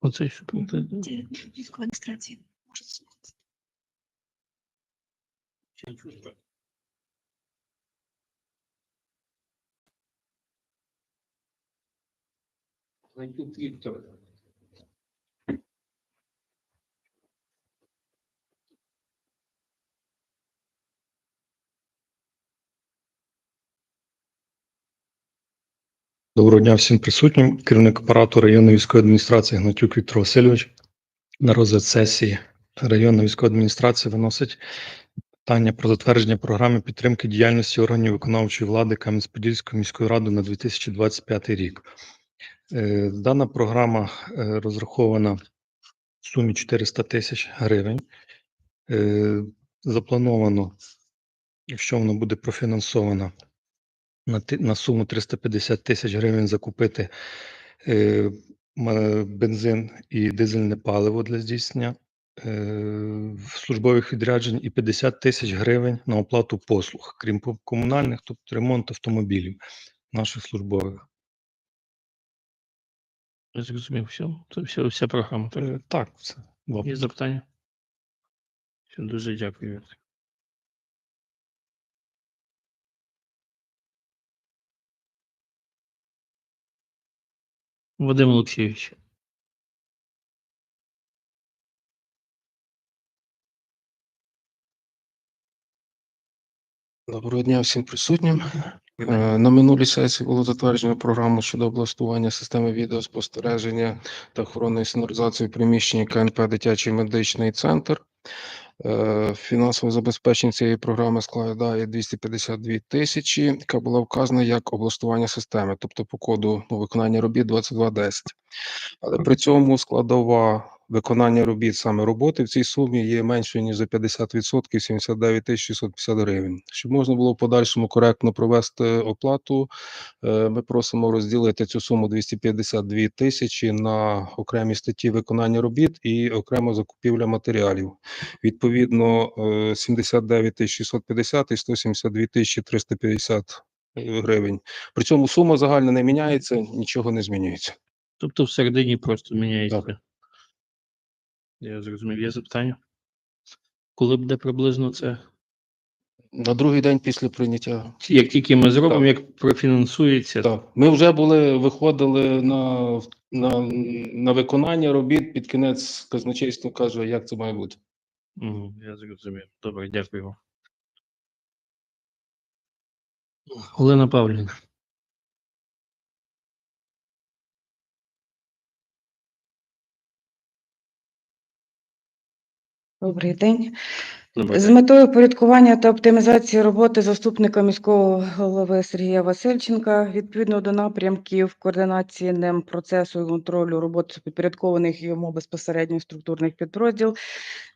O coś się tu Przeciwko. Może Доброго дня всім присутнім. Керівник апарату районної військової адміністрації Гнатюк Віктор Васильович. На розгляд сесії районної військової адміністрації виносить питання про затвердження програми підтримки діяльності органів виконавчої влади Кам'янець-Подільської міської ради на 2025 рік. Е, Дана програма е, розрахована в сумі 400 тисяч гривень. Е, Заплановано, якщо воно буде профінансовано, на, на суму 350 тисяч гривень закупити е, бензин і дизельне паливо для здійснення е, службових відряджень і 50 тисяч гривень на оплату послуг, крім комунальних, тобто ремонт автомобілів наших службових. Я зрозумів все. Це все, вся програма. Так? Е, Так, це в Є запитання? Все, дуже дякую. Вадим Олексійович. Доброго дня всім присутнім. Е, На минулій сесії було затверджено програму щодо облаштування системи відеоспостереження та охоронної сигналізації в приміщенні КНП Дитячий медичний центр. Е, Фінансове забезпечення цієї програми складає 252 тисячі, яка була вказана як облаштування системи, тобто по коду ну, виконання робіт 2210. Але при цьому складова виконання робіт саме роботи в цій сумі є меншою ніж за 50% 79 тисяч 650 гривень. Щоб можна було в подальшому коректно провести оплату, е, ми просимо розділити цю суму 252 тисячі на окремі статті виконання робіт і окремо закупівля матеріалів. Відповідно, е, 79 тисяч 650 і 172 тисячі 350 гривень. При цьому сума загальна не міняється, нічого не змінюється. Тобто всередині просто міняється. Так. Я зрозумів. Є запитання? Коли буде приблизно це? На другий день після прийняття. Як тільки ми зробимо, Так. як профінансується, Так, ми вже були виходили на, на, на виконання робіт. Під кінець казначейство каже, як це має бути. Я зрозумів. Добре, дякую. Олена Павлівна. Добрий день. Добрий З метою упорядкування та оптимізації роботи заступника міського голови Сергія Васильченка відповідно до напрямків координації ним процесу і контролю роботи підпорядкованих йому безпосередньо структурних підрозділ.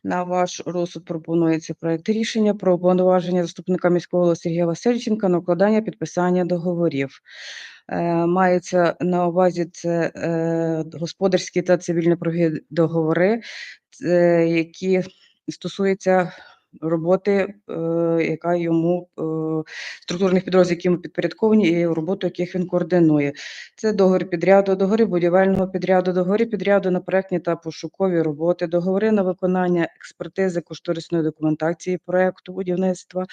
На ваш розсуд пропонується проект рішення про повноваження заступника міського голови Сергія Васильченка на укладання підписання договорів. Е, Мається на увазі це е, господарські та цивільні договори, які стосуються роботи, е, яка йому е, структурних підрозділів, які йому підпорядковані, і роботу яких він координує. Це договір підряду, договори будівельного підряду, договори підряду на проектні та пошукові роботи, договори на виконання експертизи кошторисної документації проекту будівництва,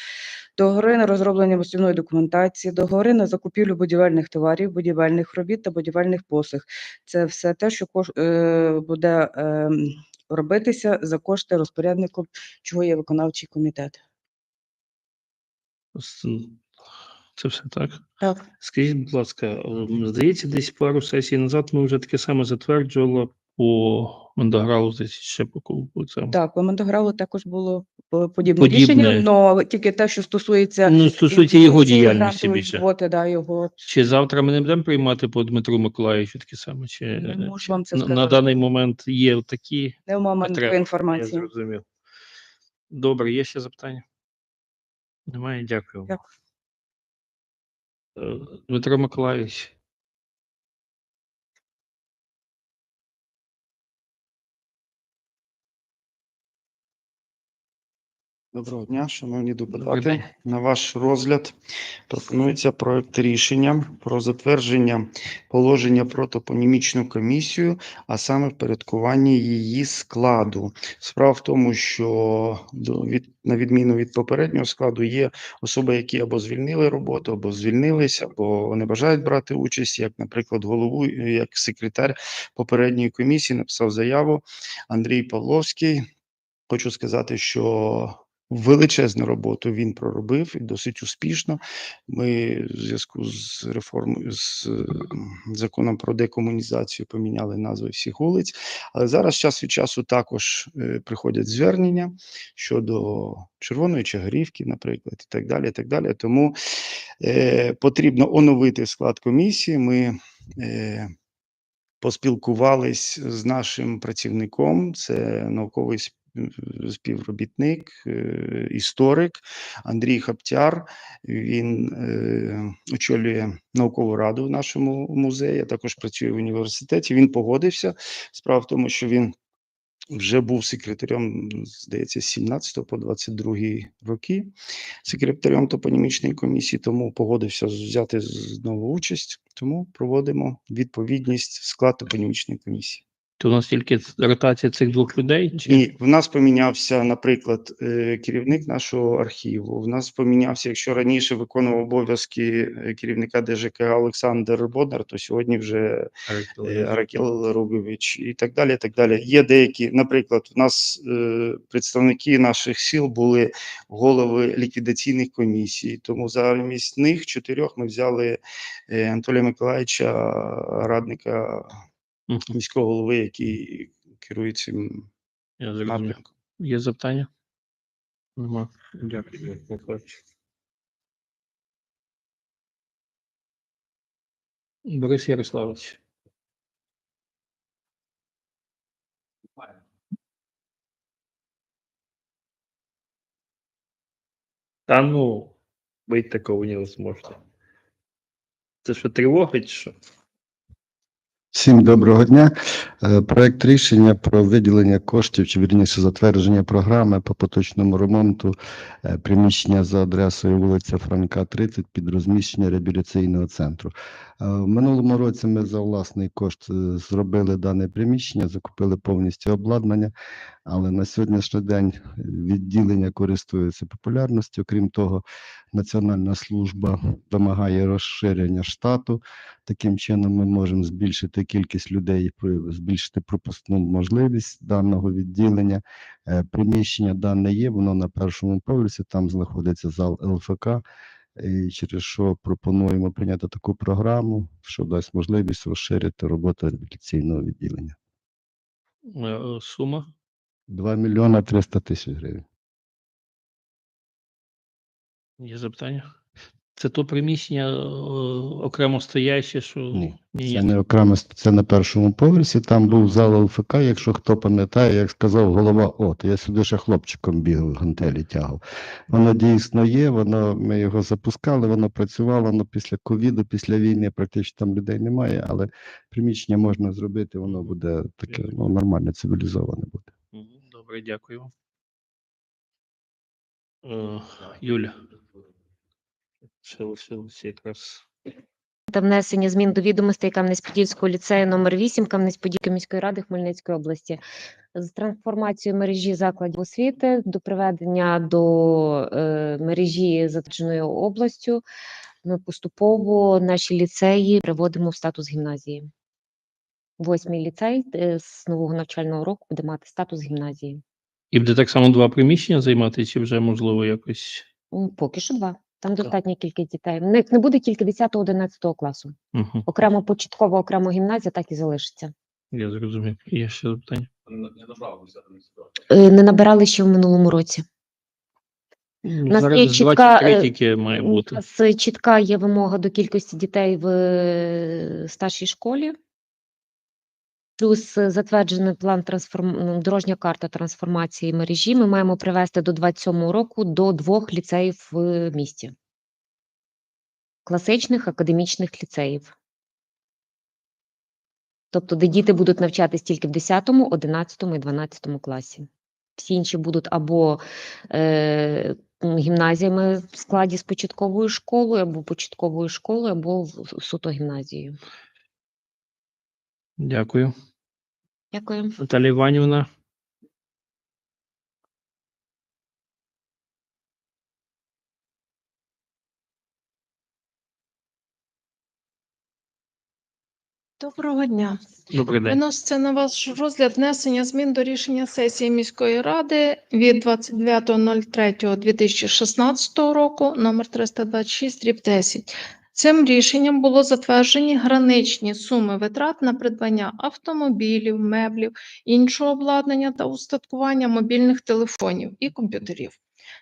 договори на розроблення мостівної документації, договори на закупівлю будівельних товарів, будівельних робіт та будівельних послуг. Це все те, що е, буде ем, робитися за кошти розпорядником, чого є виконавчий комітет. Це все так. Так. Скажіть, будь ласка, здається, десь пару сесій назад ми вже таке саме затверджували по Мандагралу, здається, ще по кубку цьому. Так, по Мандогралу також було подібне, Подібне. рішення, але тільки те, що стосується Ну, стосується його діяльності більше. роботи, да, його Чи завтра ми не будемо приймати по Дмитру Миколаївичу таке саме? Чи, Не е, можу чи вам це на, на даний момент є такі нема мене такої Я інформації. зрозумів. Добре, є ще запитання? Немає, дякую. Дякую. Е, Дмитро Миколаївич. Доброго дня, шановні депутати. На ваш розгляд пропонується проект рішення про затвердження положення про топонімічну комісію, а саме впорядкування її складу. Справа в тому, що до- від, на відміну від попереднього складу є особи, які або звільнили роботу, або звільнилися, або не бажають брати участь, як, наприклад, голову, як секретар попередньої комісії написав заяву Андрій Павловський. Хочу сказати, що величезну роботу він проробив і досить успішно. Ми в зв'язку з реформою з законом про декомунізацію поміняли назви всіх вулиць. Але зараз час від часу також е, приходять звернення щодо Червоної Чагарівки, наприклад, і так далі. І так далі. Тому е, потрібно оновити склад комісії. Ми е, поспілкувались з нашим працівником, це науковий співробітник, е, історик Андрій Хаптяр. Він е, очолює наукову раду в нашому музеї, а також працює в університеті. Він погодився. Справа в тому, що він вже був секретарем, здається, з 17 по 22 роки, секретарем топонімічної комісії, тому погодився взяти знову участь. Тому проводимо відповідність склад топонімічної комісії. То у нас тільки ротація цих двох людей? Чи... Ні, в нас помінявся, наприклад, е, керівник нашого архіву. В нас помінявся, якщо раніше виконував обов'язки е, керівника ДЖК Олександр Боднар, то сьогодні вже е, Аракел Ругович і так далі. так далі. Є деякі, наприклад, у нас представники наших сіл були голови ліквідаційних комісій, тому замість них чотирьох ми взяли Анатолія Миколаївича, радника. Міського голови, який керує цим Я напрямком. Є запитання? Нема. Дякую. Миколаївич. Борис Ярославович. Та ну, быть такого невозможно. Це що, тривога чи що? Всім доброго дня. Е, Проект рішення про виділення коштів, чи вірніше затвердження програми по поточному ремонту е, приміщення за адресою вулиця Франка, 30 під розміщення реабілітаційного центру. Е, В минулому році ми за власний кошт зробили дане приміщення, закупили повністю обладнання, але на сьогоднішній день відділення користується популярністю. Крім того, Національна служба вимагає розширення штату. Таким чином, ми можемо збільшити кількість людей, збільшити пропускну можливість даного відділення. Е, Приміщення дане є, воно на першому поверсі, там знаходиться зал ЛФК. І через що пропонуємо прийняти таку програму, що дасть можливість розширити роботу реабілітаційного відділення. Е, Сума? 2 мільйона 300 тисяч гривень. Є запитання? Це то приміщення е, окремо стояще, що Ні, ні, Це не окремо, це на першому поверсі. Там був зал ЛФК, якщо хто пам'ятає, як сказав голова, от я сюди ще хлопчиком бігав, гантелі тягав. Воно дійсно є, воно ми його запускали, воно працювало, але після ковіду, після війни практично там людей немає, але приміщення можна зробити, воно буде таке ну, нормальне, цивілізоване буде. Добре, дякую. Е, Юля. Ще лишилося якраз. та внесення змін до відомостей Кам'янець-Подільського ліцею номер 8 Кам'янець-Подільської міської ради Хмельницької області з трансформацією мережі закладів освіти до приведення до е, мережі затвердженої областю. Ми поступово наші ліцеї приводимо в статус гімназії. Восьмий ліцей е, з нового навчального року буде мати статус гімназії. І буде так само два приміщення займати, чи вже можливо якось. Поки що два. Там достатня кількість дітей. В них не буде тільки 10-11 класу. Угу, Окремо початкова, окремо гімназія так і залишиться. я зрозумів. Є ще запитання. Не Е, Не набирали ще в минулому році. Ну, нас Зараз є чітка, 23 е, тільки має У бути. нас чітка є вимога до кількості дітей в е, старшій школі. Плюс е, затверджений план трансформ... дорожня карта трансформації мережі. Ми маємо привести до 27 року до двох ліцеїв в місті. Класичних академічних ліцеїв. Тобто, де діти будуть навчатись тільки в 10, 11 і 12 класі. всі інші будуть або е, гімназіями в складі з початковою школою, або початковою школою, або суто гімназією. Дякую. Дякую. Наталія Іванівна. Доброго дня. Добрий день. Виноситься на ваш розгляд внесення змін до рішення сесії міської ради від 29.03.2016 року номер 326 дріб 10. Цим рішенням було затверджені граничні суми витрат на придбання автомобілів, меблів, іншого обладнання та устаткування мобільних телефонів і комп'ютерів.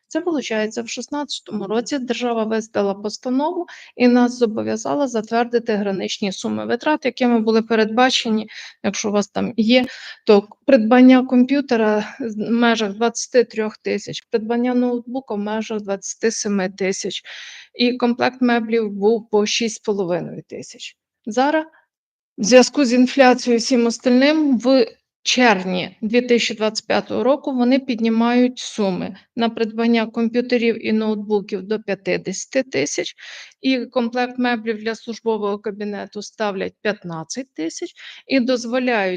Це виходить, в 2016 році держава виставила постанову і нас зобов'язала затвердити граничні суми витрат, якими були передбачені, якщо у вас там є, то придбання комп'ютера в межах 23 тисяч, придбання ноутбука в межах 27 тисяч, і комплект меблів був по 6,5 тисяч. Зараз в зв'язку з інфляцією і всім остальним в червні 2025 року вони піднімають суми. На придбання комп'ютерів і ноутбуків до 50 тисяч, і комплект меблів для службового кабінету ставлять 15 тисяч і дозволяють